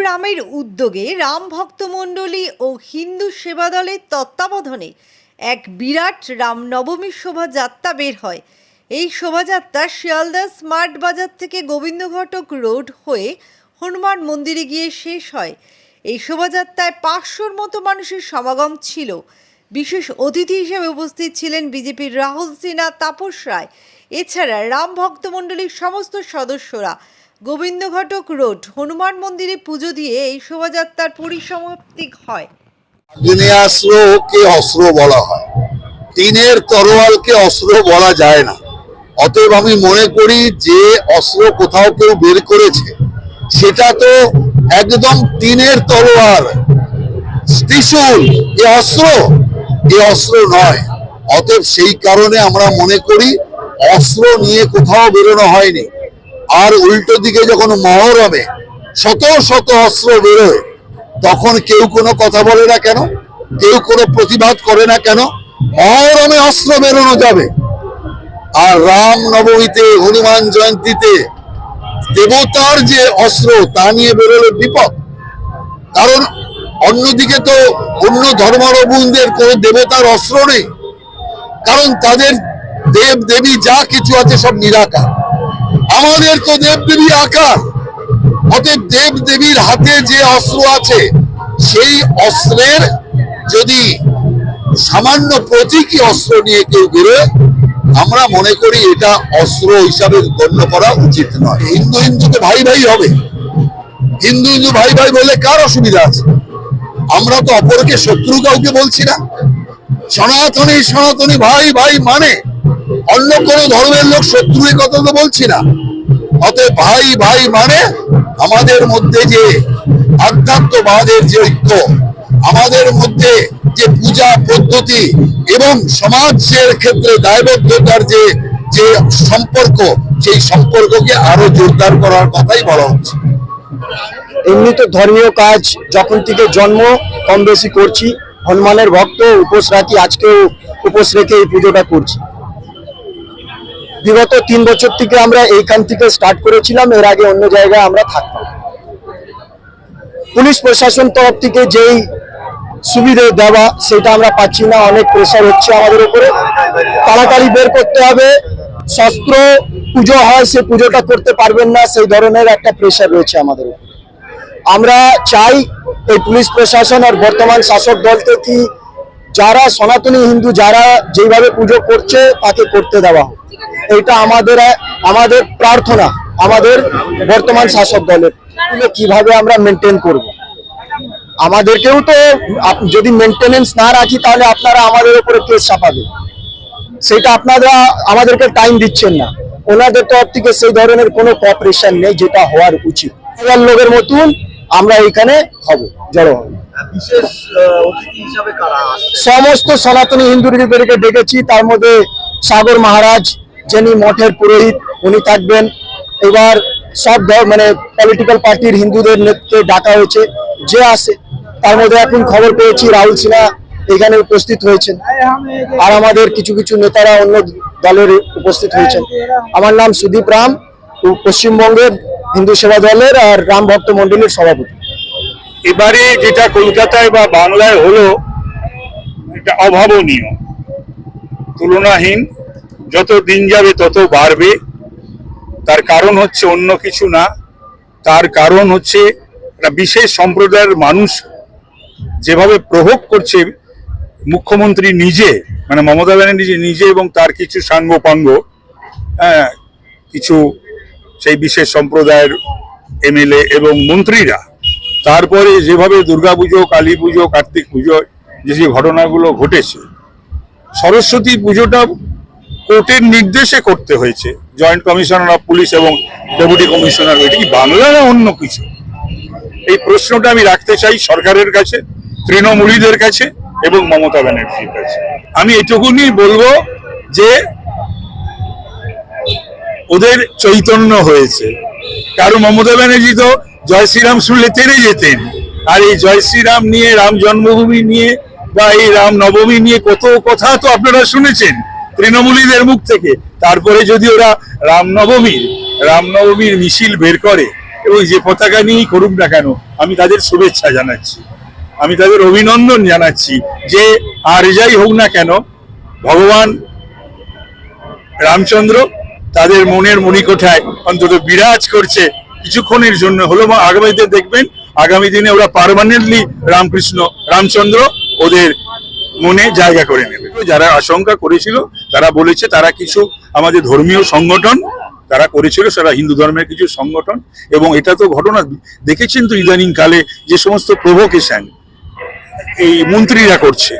রামের উদ্যোগে রাম ভক্ত মণ্ডলী ও হিন্দু সেবা দলের তত্ত্বাবধানে এক বিরাট রামনবমী শোভাযাত্রা বের হয়। এই শোভাযাত্রা শিয়ালদা স্মার্ট বাজার থেকে গোবিন্দঘটক রোড হয়ে হনুমান মন্দিরে গিয়ে শেষ হয়। এই শোভাযাত্রায় পাঁচশোর মতো মানুষের সমাগম ছিল। বিশেষ অতিথি হিসেবে উপস্থিত ছিলেন বিজেপির রাহুল সিনহা, তাপস রায়। এছাড়া রাম ভক্ত মণ্ডলীর সমস্ত সদস্যরা গোবিন্দঘটক রোড, হনুমান মন্দিরে পুজো দিয়ে এই শোভাযাত্রার পরিসমাপ্তি হয়। আগ্নেয়াস্ত্রকে অস্ত্র বলা হয়। টিনের তরোয়ালকে অস্ত্র বলা যায় না। অতএব আমি মনে করি যে অস্ত্র কোথাও কেউ বের করেছে, সেটা তো একদম টিনের তরোয়াল। ত্রিশূল, এ অস্ত্র এ অস্ত্র নয়। অতএব সেই কারণে আমরা মনে করি অস্ত্র নিয়ে কোথাও বেরোনো হয়নি। আর উল্টো দিকে যখন মহরমে শত শত অস্ত্র বেরোয় তখন কেউ কোনো কথা বলে না কেন? কেউ কোনো প্রতিবাদ করে না কেন? মহরমে অস্ত্র বেরোনো যাবে। আর রাম নবমীতে হনুমান জয়ন্তীতে দেবতার যে অস্ত্র, তা নিয়ে বেরোলে বিপদ। কারণ অন্যদিকে তো অন্য ধর্মাবলম্বীদের কোনো দেবতার অস্ত্র নেই। কারণ তাদের দেব দেবী যা কিছু আছে সব নিরাকার। আমাদের তো দেব দেবী আকার। অতএব দেব দেবীর হাতে যে অস্ত্র আছে, সেই অস্ত্রের যদি সামান্য প্রতীকী অস্ত্র নিয়ে কেউ বেরোয় আমরা মনে করি এটা অস্ত্র হিসাবে গণ্য করা উচিত নয়। হিন্দু হিন্দুতে ভাই ভাই হবে। হিন্দু হিন্দু ভাই ভাই বলে কার অসুবিধা আছে? আমরা তো অপরকে শত্রু কাউকে বলছি না। সনাতনী সনাতনী ভাই ভাই মানে অন্য কোনো ধর্মের লোক শত্রু এ কথা তো বলছি না। অতএব ভাই ভাই মানে আমাদের মধ্যে যে আধ্যাত্মবাদের যে ঐক্য, আমাদের মধ্যে যে পূজা পদ্ধতি এবং সমাজের ক্ষেত্রে দায়বদ্ধতার যে যে সম্পর্ক, সেই সম্পর্ককে আরও জোরদার করার কথাই বলা হচ্ছে। এমনি তো ধর্মীয় কাজ যখন থেকে জন্ম, কম বেশি করছি। হনুমানের ভক্ত, উপোস রাখি, আজকেও উপোস রেখে এই পুজোটা করছি। বিগত তিন বছর থেকে আমরা এইখান থেকে স্টার্ট করেছিলাম, এর আগে অন্য জায়গায় আমরা থাকতাম। পুলিশ প্রশাসন তরফ থেকে যেই সুবিধে দেওয়া, সেটা আমরা পাচ্ছি না, অনেক প্রেশার হচ্ছে আমাদের উপরে। তাড়াতাড়ি বের করতে হবে, শস্ত্র পুজো হয়, সে পুজোটা করতে পারবেন না, সেই ধরনের একটা প্রেশার রয়েছে আমাদের উপরে। আমরা চাই এই পুলিশ প্রশাসন আর বর্তমান শাসক দলকে কি যারা সনাতনী হিন্দু, যারা যেভাবে পুজো করছে, তাকে করতে দেওয়া হোক। এটা আমাদের আমাদের প্রার্থনা আমাদের বর্তমান শাসক দলের। কীভাবে আমরা মেনটেন করব? আমাদেরকেও তো যদি মেনটেনেন্স না রাখি তাহলে আপনারা আমাদের উপরে কেস চাপাবে সেটা আপনারা আমাদেরকে টাইম দিচ্ছেন না। ওনাদের তরফ থেকে সেই ধরনের কোনো কপারেশন নেই যেটা হওয়ার উচিত। হাজার লোকের মতন আমরা এখানে হব জড়ো হব। সমস্ত সনাতনী হিন্দুদেরকে ডেকেছি তার মধ্যে সাগর মহারাজ যিনি মঠের পুরোহিত, উনি থাকবেন। এবার সব মানে পলিটিক্যাল পার্টির হিন্দুদের নেতৃত্বে ডাকা হয়েছে, যে আসে, তার মধ্যে এখন খবর পেয়েছি রাহুল সিনহা এখানে উপস্থিত হয়েছেন। আর আমাদের কিছু কিছু নেতারা অন্য দলের উপস্থিত হয়েছেন। আমার নাম সুদীপ রাম পশ্চিমবঙ্গের হিন্দু সেবা দলের আর রাম ভক্ত মন্ডলীর সভাপতি। এবারে যেটা কলকাতায় বা বাংলায় হলো, এটা অভাবনীয়, তুলনাহীন যত দিন যাবে তত বাড়বে। তার কারণ হচ্ছে অন্য কিছু না। তার কারণ হচ্ছে একটা বিশেষ সম্প্রদায়ের মানুষ যেভাবে প্রভোগ করছে, মুখ্যমন্ত্রী নিজে মানে মমতা ব্যানার্জি নিজে এবং তার কিছু সাঙ্গপাঙ্গ হ্যাঁ কিছু সেই বিশেষ সম্প্রদায়ের এমএলএ এবং মন্ত্রীরা, তারপরে যেভাবে দুর্গাপুজো কালী পুজো কার্তিক পুজো, যে যে ঘটনাগুলো ঘটেছে, সরস্বতী পুজোটা কোর্টের নির্দেশে করতে হয়েছে। জয়েন্ট কমিশনার অফ পুলিশ এবং ডেপুটি কমিশনার এটা কি বাংলা না অন্য কিছু? এই প্রশ্নটা আমি রাখতে চাই সরকারের কাছে, তৃণমূলীদের কাছে এবং মমতা ব্যানার্জির কাছে। আমি এটুকুনি বলব যে ওদের চৈতন্য হয়েছে। কারণ মমতা ব্যানার্জি তো জয় শ্রীরাম শুনলে তেড়ে যেতেন। আর এই জয় শ্রীরাম নিয়ে রাম জন্মভূমি নিয়ে বা এই রাম নবমী নিয়ে কত কথা তো আপনারা শুনেছেন। তৃণমূলীদের মুখ থেকে। তারপরে যদি ওরা রামনবমীর রামনবমীর মিছিল বের করে এবং যে পতাকা নিয়েই করুক না কেন, আমি তাদের শুভেচ্ছা জানাচ্ছি। আমি তাদের অভিনন্দন জানাচ্ছি যে আর যাই হোক না কেন, ভগবান রামচন্দ্র তাদের মনের মণিকোঠায় অন্তত বিরাজ করছে। কিছুক্ষণের জন্য হলো আগামীতে দেখবেন, আগামী দিনে ওরা পার্মানেন্টলি রামকৃষ্ণ, রামচন্দ্র ওদের মনে জায়গা করে নেবে। যারা আশঙ্কা করেছিল তারা বলেছে, তারা কিছু আমাদের ধর্মীয় সংগঠন তারা করেছিল, সেটা হিন্দু ধর্মের কিছু সংগঠন, এবং এটা তো ঘটনা দেখেছেন তো ইদানিং কালে যে সমস্ত প্রভোকেশন এই মন্ত্রীরা করছে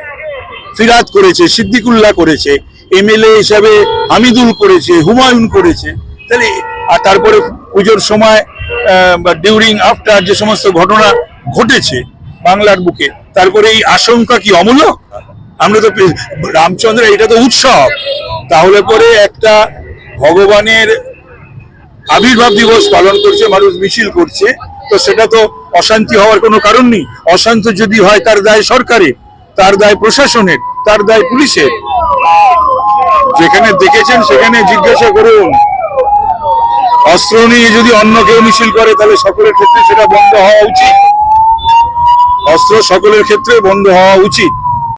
ফিরাত করেছে, সিদ্দিকুল্লাহ করেছে এমএলএ হিসাবে হামিদুল করেছে, হুমায়ুন করেছে, তাহলে আর তারপরে পুজোর সময় ডিউরিং আফটার যে সমস্ত ঘটনা ঘটেছে বাংলার বুকে, তারপরে এই আশঙ্কা কি অমূলক? আমরা তো রামচন্দ্র এটা তো উৎসব। তাহলে পরে একটা ভগবানের আবির্ভাব দিবস পালন করছে, মানুষ মিছিল করছে, তো সেটা তো অশান্তি হওয়ার কোনো কারণ নেই। অশান্ত যদি হয়, তার দায় সরকারের, তার দায় প্রশাসনের, তার দায় পুলিশের। যেখানে দেখেছেন, সেখানে জিজ্ঞাসা করুন। অস্ত্র নিয়ে যদি অন্য কেউ মিছিল করে, তাহলে সকলের ক্ষেত্রে সেটা বন্ধ হওয়া উচিত। অস্ত্র সকলের ক্ষেত্রে বন্ধ হওয়া উচিত।